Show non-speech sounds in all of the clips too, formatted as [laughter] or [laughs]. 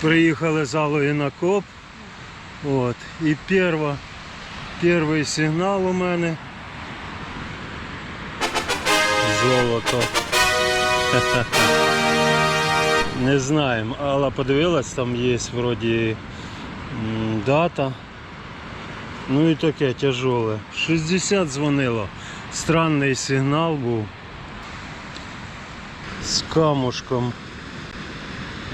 Приїхали з Алої на коп. От. І перва, перший сигнал у мене. Золото. [laughs] Не знаємо. Алла подивилась, там є вроді дата. Ну і таке тяжоле. 60 дзвонило. Странний сигнал був. З камушком.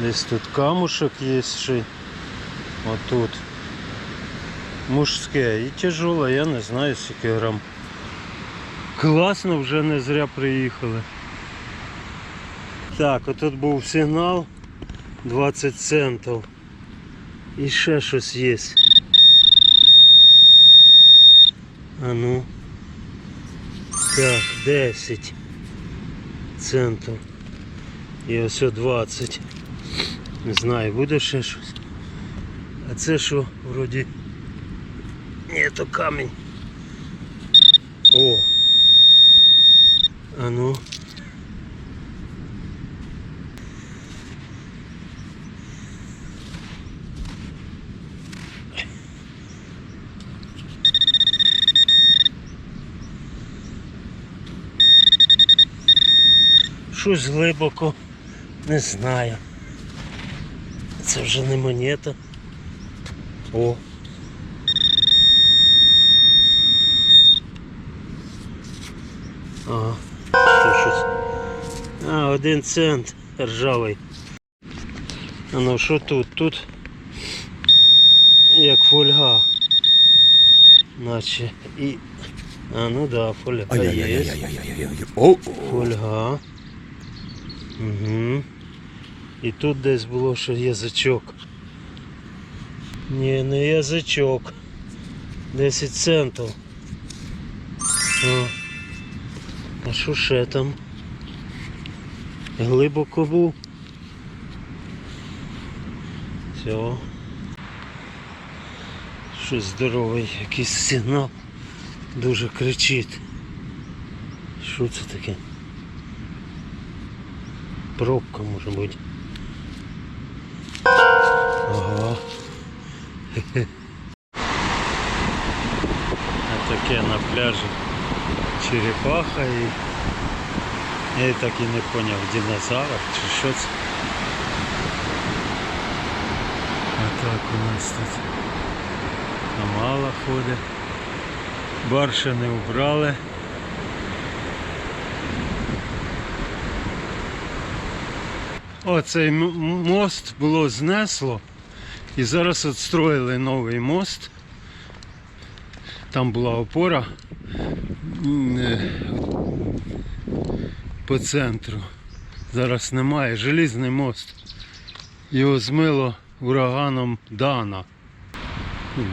Десь тут камушек є ще. й. Отут. Мужське і тяжеле, я не знаю скільки грам. Класно, вже не зря приїхали. Так, отут був сигнал 20 центів. І ще щось є. А ну. Так, 10 центів. І ось 20. Не знаю, буде ще щось. А це що, вроді. Ні, то камінь. О. А ну. Щось глибоко, не знаю. Це вже не монета. О. Ага. Що щось. А, один цент ржавий. А ну що тут? Тут як фольга. Наче і. А ну да, фольга є. Фольга. Угу. І тут десь було ще язичок. Ні, не язичок. 10 центів. О. А що ще там? Глибоко був. Все. Щось здоровий, якийсь сигнал. Дуже кричить. Що це таке? Пробка може бути. [laughs] А таке на пляжі черепаха і я так і не поняв, динозавр чи що це. А так у нас тут Камала ходить. Бар не убрали. Оцей мост було знесло. І зараз відстроїли новий мост. Там була опора е, по центру. Зараз немає. Желізний мост. Його змило ураганом Дана.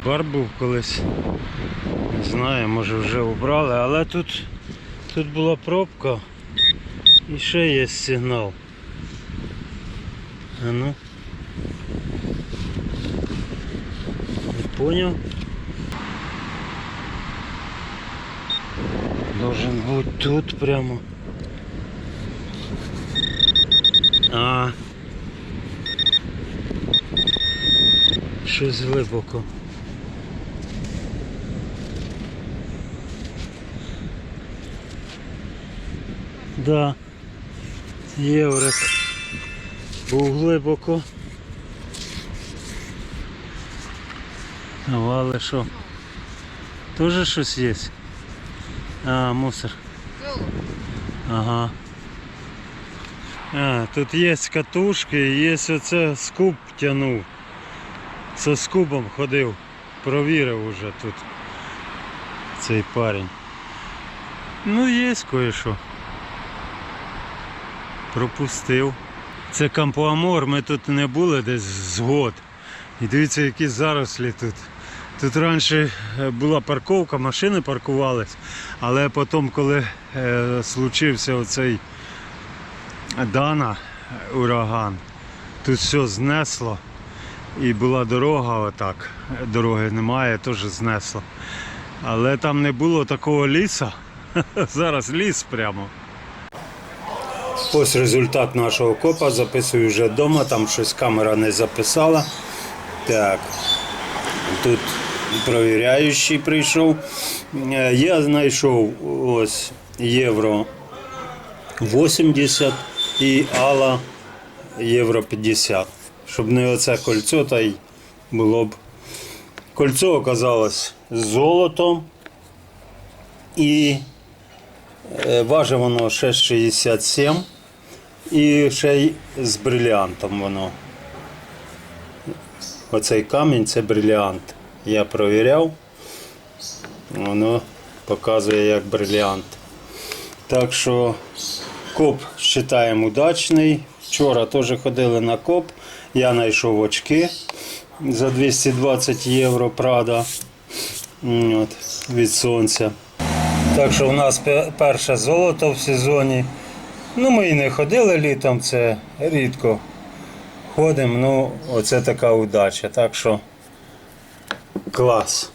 Бар був колись. Не знаю, може вже убрали, але тут, тут була пробка і ще є сигнал. А ну. Понял. Должен быть тут прямо. А. Щось глибоко. Да. Єврик. Був глибоко. Вали що? Тоже щось є? А, мусор. Ага. А, тут є катушки, є оце скуб тянув. Со скубом ходив. Провірив уже тут цей парень. Ну є кое-що. Пропустив. Це Кампуамор, ми тут не були десь з год. І дивіться, які зарослі тут. Тут раніше е, була парковка, машини паркувались, але потім, коли е, случився оцей Дана е, ураган, тут все знесло і була дорога отак. Дороги немає, теж знесло. Але там не було такого ліса. [laughs] Зараз ліс прямо. Ось результат нашого копа. Записую вже вдома, там щось камера не записала. Так. Тут провіряючий прийшов. Е, Я знайшов ось євро 80 і Алла євро 50. Щоб не оце кольцо, та й було б. Кольцо оказалось з золотом і е, важить воно 6,67 і ще й з бриліантом воно. Оцей камінь це бриліант. Я провіряв. Воно показує як бриліант. Так що коп вважаємо удачний. Вчора теж ходили на коп. Я знайшов очки за 220 євро Прада От, від сонця. Так що у нас пе- перше золото в сезоні. Ну, ми і не ходили літом, це рідко ходимо. Ну, оце така удача. Так що Glass.